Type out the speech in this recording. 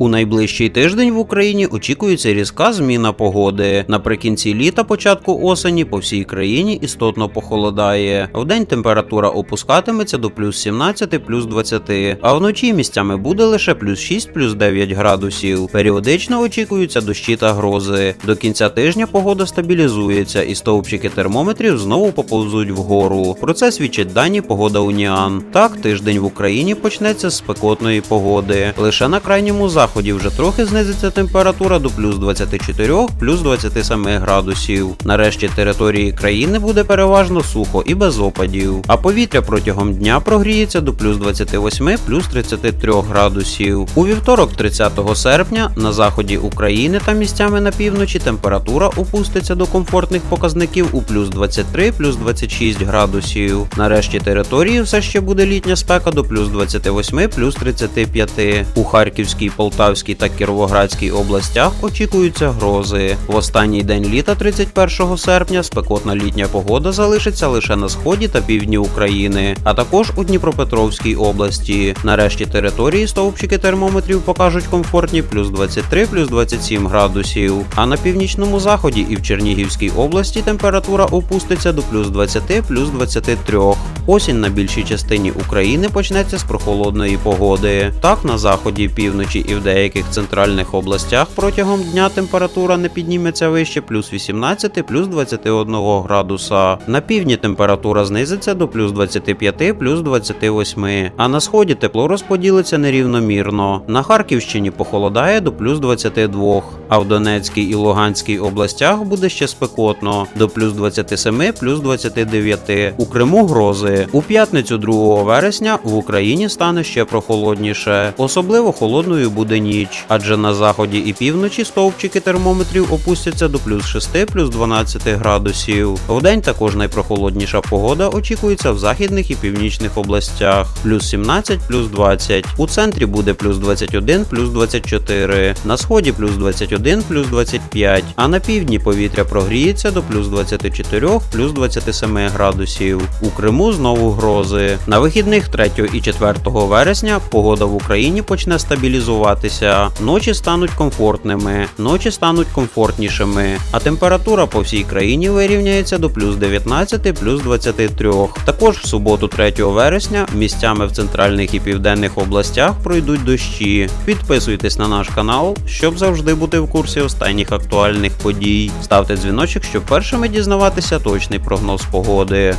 У найближчий тиждень в Україні очікується різка зміна погоди. Наприкінці літа, початку осені по всій країні істотно похолодає. Вдень температура опускатиметься до плюс 17, плюс 20, а вночі місцями буде лише плюс 6, плюс 9 градусів. Періодично очікуються дощі та грози. До кінця тижня погода стабілізується і стовпчики термометрів знову поповзуть вгору. Про це свідчать дані погода Уніан. Так, тиждень в Україні почнеться з спекотної погоди. Лише на крайньому заході вже трохи знизиться температура до плюс 24, плюс 27 градусів. Нарешті території країни буде переважно сухо і без опадів. А повітря протягом дня прогріється до плюс 28, плюс 33 градусів. У вівторок, 30 серпня, на заході України та місцями на півночі температура опуститься до комфортних показників у плюс 23, плюс 26 градусів. Нарешті території все ще буде літня спека до плюс 28, плюс 35. У Харківській, Полтавській та Кіровоградській областях очікуються грози. В останній день літа, 31 серпня, спекотна літня погода залишиться лише на сході та півдні України, а також у Дніпропетровській області. Нарешті території стовпчики термометрів покажуть комфортні плюс 23, плюс 27 градусів. А на північному заході і в Чернігівській області температура опуститься до плюс 20, плюс 23. Осінь на більшій частині України почнеться з прохолодної погоди. Так, на заході, півночі і в деяких центральних областях протягом дня температура не підніметься вище плюс 18, плюс 21 градуса. На півдні температура знизиться до плюс 25, плюс 28, а на сході тепло розподілиться нерівномірно. На Харківщині похолодає до плюс 22, а в Донецькій і Луганській областях буде ще спекотно до плюс 27, плюс 29. У Криму грози. У п'ятницю 2 вересня в Україні стане ще прохолодніше. Особливо холодною буде ніч, адже на заході і півночі стовпчики термометрів опустяться до плюс 6, плюс 12 градусів. Вдень також найпрохолодніша погода очікується в західних і північних областях. Плюс 17, плюс 20. У центрі буде плюс 21, плюс 24. На сході плюс 21, плюс 25. А на півдні повітря прогріється до плюс 24, плюс 27 градусів. У Криму знову грози. На вихідних 3 і 4 вересня погода в Україні почне стабілізуватися. Ночі стануть комфортними, ночі стануть комфортнішими, а температура по всій країні вирівняється до плюс 19, плюс 23. Також в суботу 3 вересня місцями в центральних і південних областях пройдуть дощі. Підписуйтесь на наш канал, щоб завжди бути в курсі останніх актуальних подій. Ставте дзвіночок, щоб першими дізнаватися точний прогноз погоди.